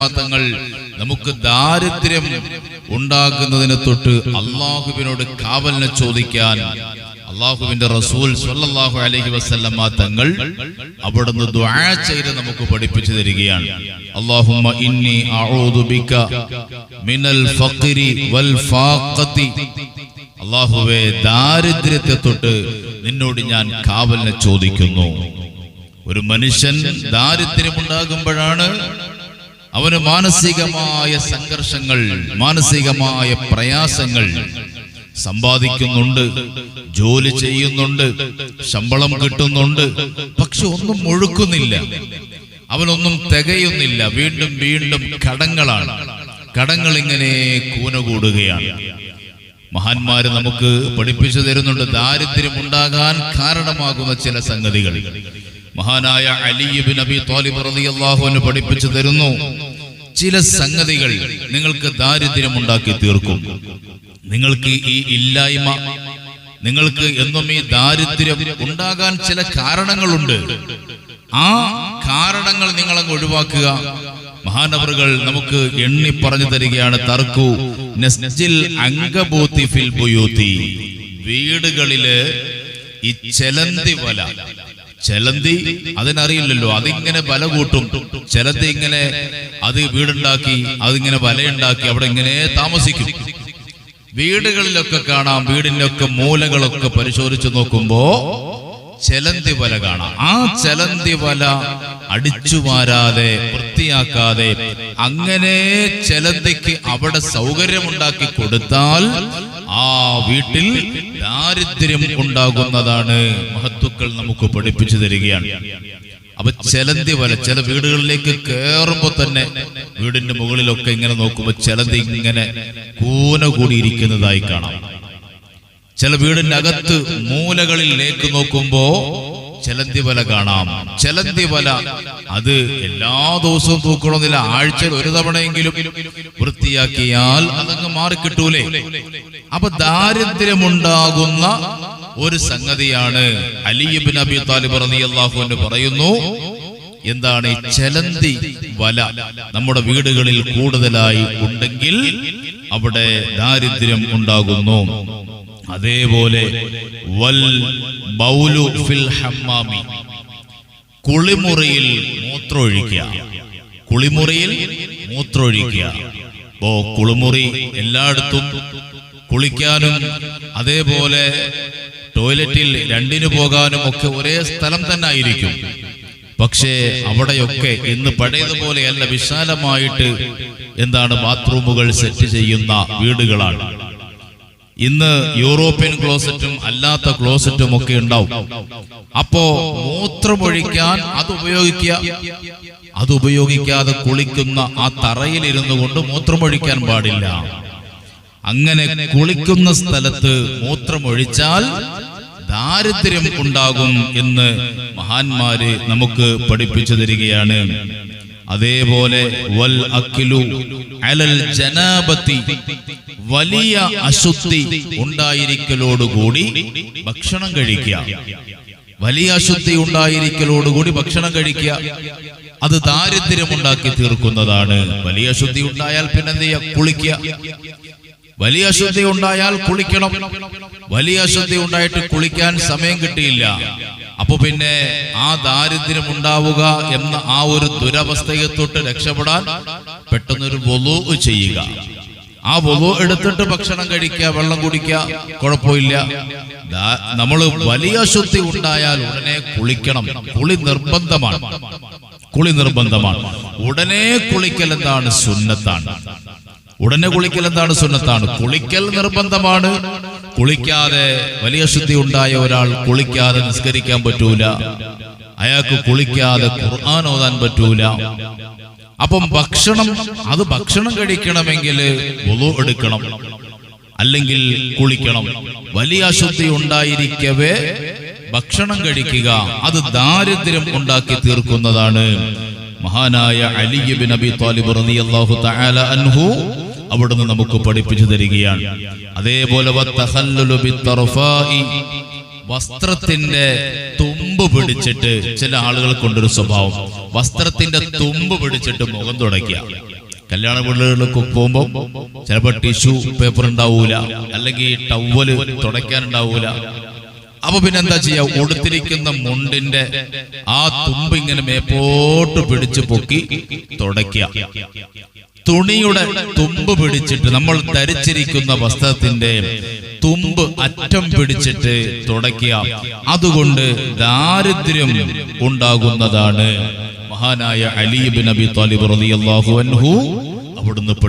തങ്ങൾ നമുക്ക് ദാരിദ്ര്യം ഉണ്ടാക്കുന്നതിന് തൊട്ട് അള്ളാഹുവിനോട് കാവലിനെ ചോദിക്കാൻ അള്ളാഹുവിന്റെ റസൂൽ സല്ലല്ലാഹു അലൈഹി വസല്ലമ തങ്ങൾ അവിടുന്ന് ദുആ ചെയ്ത് നമുക്ക് പഠിപ്പിച്ചു തരികയാണ്. അല്ലാഹുമ്മ ഇന്നി അഊദു ബിക മിനൽ ഫഖരി വൽ ഫാഖതി അല്ലാഹുവേ ദാരിദ്ര്യത്തെ തൊട്ട് നിന്നോട് ഞാൻ കാവലിനെ ചോദിക്കുന്നു. ഒരു മനുഷ്യൻ ദാരിദ്ര്യമുണ്ടാകുമ്പോഴാണ് അവന് മാനസികമായ സംഘർഷങ്ങൾ മാനസികമായ പ്രയാസങ്ങൾ സമ്പാദിക്കുന്നുണ്ട് ജോലി ചെയ്യുന്നുണ്ട് ശമ്പളം കിട്ടുന്നുണ്ട് പക്ഷെ ഒന്നും ഒഴുക്കുന്നില്ല. അവനൊന്നും തികയുന്നില്ല. വീണ്ടും വീണ്ടും കടങ്ങളാണ്. കടങ്ങൾ ഇങ്ങനെ കൂന കൂടുകയാണ് മഹാന്മാര് നമുക്ക് പഠിപ്പിച്ചു തരുന്നുണ്ട് ദാരിദ്ര്യം ഉണ്ടാകാൻ കാരണമാകുന്ന ചില സംഗതികൾ. മഹാനായ അലിബിൻ നബി തോലിബ് റളിയല്ലാഹു അൻഹു പഠിപ്പിച്ചു തരുന്നു. ചില സംഗതികൾ നിങ്ങൾക്ക് ദാരിദ്ര്യം ഉണ്ടാക്കി തീർക്കും. നിങ്ങൾക്ക് ഈ ഇല്ലായ്മ നിങ്ങൾക്ക് എന്നും ഈ ദാരിദ്ര്യം ഉണ്ടാകാൻ ചില കാരണങ്ങളുണ്ട്. ആ കാരണങ്ങൾ നിങ്ങൾ അങ്ങ് ഒഴിവാക്കുക. മഹാനവറുകൾ നമുക്ക് എണ്ണി പറഞ്ഞു തരികയാണ് തർക്കു നസ്ജിൽ അങ്കബൂത്തി ഫിൽ വീടുകളിൽ ഈ ചെലന്തി വല ചെലന്തി അതിനറിയില്ലല്ലോ അതിങ്ങനെ വല കൂട്ടും. ചെലന്തി ഇങ്ങനെ അത് വീടുണ്ടാക്കി അതിങ്ങനെ വലയുണ്ടാക്കി അവിടെ ഇങ്ങനെ താമസിക്കും. വീടുകളിലൊക്കെ കാണാം വീടിന്റെ ഒക്കെ മൂലകളൊക്കെ പരിശോധിച്ചു നോക്കുമ്പോ ചെലന്തി വല കാണാം. ആ ചെലന്തി വല അടിച്ചു മാരാതെ വൃത്തിയാക്കാതെ അങ്ങനെ ചെലന്തിക്ക് അവിടെ സൗകര്യമുണ്ടാക്കി കൊടുത്താൽ ആ വീട്ടിൽ ദാരിദ്ര്യം ഉണ്ടാകുന്നതാണ് മഹത്വക്കൾ നമുക്ക് പഠിപ്പിച്ചു തരികയാണ്. അപ്പൊ ചെലന്തി വല ചില വീടുകളിലേക്ക് കയറുമ്പോ തന്നെ വീടിന്റെ മുകളിലൊക്കെ ഇങ്ങനെ നോക്കുമ്പോ ചെലന്തി ഇങ്ങനെ കൂന കൂടിയിരിക്കുന്നതായി കാണാം. ചില വീടിന്റെ അകത്ത് മൂലകളിലേക്ക് നോക്കുമ്പോ ചെലന്തി വല കാണാം. ചെലന്തി വല. അത് എല്ലാ ദിവസവും തൂക്കണമെന്നില്ല. ആഴ്ചയിൽ ഒരു തവണയെങ്കിലും വൃത്തിയാക്കിയാൽ അതങ്ങ് മാറിക്കിട്ടൂലേ. അപ്പൊ ദാരിദ്ര്യമുണ്ടാകുന്ന ഒരു സംഗതിയാണ് അലിയബിൻ അബി താലിബ് റളിയല്ലാഹു അൻഹു പറയുന്നു. എന്താണ് ഈ ചെലന്തി വല? നമ്മുടെ വീടുകളിൽ കൂടുതലായി ഉണ്ടെങ്കിൽ അവിടെ ദാരിദ്ര്യം ഉണ്ടാകുന്നു. അതേപോലെ വൽ ബൗലു ഫിൽ ഹമ്മാമി. കുളിമുറിയിൽ മൂത്രമൊഴിക്കുക. കുളിമുറിയിൽ മൂത്രമൊഴിക്കുക. ഓ കുളിമുറി എല്ലായിടത്തും കുളിക്കാനും അതേപോലെ ടോയ്ലറ്റിൽ രണ്ടിനു പോകാനും ഒക്കെ ഒരേ സ്ഥലം തന്നെ ആയിരിക്കും. പക്ഷേ അവിടെയൊക്കെ ഇന്ന് പഴയതുപോലെയല്ല വിശാലമായിട്ട് എന്താണ് ബാത്റൂമുകൾ സെറ്റ് ചെയ്യുന്ന വീടുകളാണ്. ഇന്ന് യൂറോപ്യൻ ക്ലോസറ്റും അല്ലാത്ത ക്ലോസറ്റും ഒക്കെ ഉണ്ടാവും. അപ്പോ മൂത്രമൊഴിക്കാൻ അത് ഉപയോഗിക്കുക. അത് ഉപയോഗിക്കാതെ കുളിക്കുന്ന ആ തറയിൽ ഇരുന്നു കൊണ്ട് മൂത്രമൊഴിക്കാൻ പാടില്ല. അങ്ങനെ കുളിക്കുന്ന സ്ഥലത്ത് മൂത്രമൊഴിച്ചാൽ ദാരിദ്ര്യം ഉണ്ടാകും എന്ന് മഹാന്മാര് നമുക്ക് പഠിപ്പിച്ചു തരികയാണ്. അതേപോലെ വൽ അഖിലു അലൽ ജനാബത്തി വലിയ അശുദ്ധി ഉണ്ടായിരിക്കലോടുകൂടി ഭക്ഷണം കഴിക്കുക. വലിയ അശുദ്ധി ഉണ്ടായിരിക്കലോടുകൂടി ഭക്ഷണം കഴിക്കുക. അത് ദാരിദ്ര്യം ഉണ്ടാക്കി തീർക്കുന്നതാണ്. വലിയ അശുദ്ധി ഉണ്ടായാൽ പിന്നെ എന്ത് ചെയ്യുക കുളിക്കുക. വലിയ അശുദ്ധി ഉണ്ടായാൽ കുളിക്കണം. വലിയ അശുദ്ധി ഉണ്ടായിട്ട് കുളിക്കാൻ സമയം കിട്ടിയില്ല. അപ്പൊ പിന്നെ ആ ദാരിദ്ര്യം ഉണ്ടാവുക എന്ന ആ ഒരു ദുരവസ്ഥയെ തൊട്ട് രക്ഷപ്പെടാൻ പെട്ടെന്നൊരു വൊലു ചെയ്യുക. ആ വൊലു എടുത്തിട്ട് ഭക്ഷണം കഴിക്കുക വെള്ളം കുടിക്കുക കുഴപ്പമില്ല. നമ്മൾ വലിയ അശുദ്ധി ഉണ്ടായാൽ ഉടനെ കുളിക്കണം. കുളി നിർബന്ധമാണ്. കുളി നിർബന്ധമാണ്. ഉടനെ കുളിക്കൽ എന്താണ് സുന്നത്താണ്. ഉടനെ കുളിക്കൽ എന്താണ് സുന്നത്താണ്? കുളിക്കൽ നിർബന്ധമാണ്. കുളിക്കാതെ വലിയ ശുദ്ധി ഉണ്ടായ ഒരാൾ കുളിക്കാതെ നിസ്കരിക്കാൻ പറ്റൂല. അയാൾക്ക് കുളിക്കാതെ ഖുർആൻ ഓതാൻ പറ്റൂല. അപ്പം ഭക്ഷണം അത് ഭക്ഷണം കഴിക്കണമെങ്കിൽ വുളു എടുക്കണം. അല്ലെങ്കിൽ കുളിക്കണം. വലിയ അശുദ്ധി ഉണ്ടായിരിക്കവേ ഭക്ഷണം കഴിക്കുക. അത് ദാരിദ്ര്യം ഉണ്ടാക്കി തീർക്കുന്നതാണ്. മഹാനായ അലിബിൻ അബി താലിബ് റളിയല്ലാഹു തആല അൻഹു അവിടുന്ന് നമുക്ക് പഠിപ്പിച്ചു തരികയാണ്. അതേപോലെ വസ്ത്രത്തിന്റെ തുമ്പ് പിടിച്ചിട്ട് ചില ആളുകൾ കൊണ്ടൊരു സ്വഭാവം. വസ്ത്രത്തിന്റെ തുമ്പ് പിടിച്ചിട്ട് മുഖം തുടയ്ക്കുക. കല്യാണ വീടുകളിലൊക്കെ പോകുമ്പോൾ ചിലപ്പോൾ ടിഷ്യൂ പേപ്പർ ഉണ്ടാവൂല അല്ലെങ്കിൽ ടവൽ തുടയ്ക്കാൻ ഉണ്ടാവൂല അപ്പൊ പിന്നെ എന്താ ചെയ്യാ? ഉടുത്തിരിക്കുന്ന മുണ്ടിന്റെ ആ തുമ്പ് ഇങ്ങനെ മേപ്പോട്ട് പിടിച്ചു പൊക്കി തുടയ്ക്കുക. തുണിയുടെ തുമ്പ് പിടിച്ചിട്ട് നമ്മൾ ധരിച്ചിരിക്കുന്ന വസ്ത്രത്തിന്റെ തുമ്പ് അറ്റം പിടിച്ചിട്ട് തുടയ്ക്കുക അതുകൊണ്ട് ദാരിദ്ര്യം ഉണ്ടാകുന്നതാണ്. മഹാനായ അലീബ് നബി താലിബ് റളിയല്ലാഹു അൻഹു അവിടുന്ന്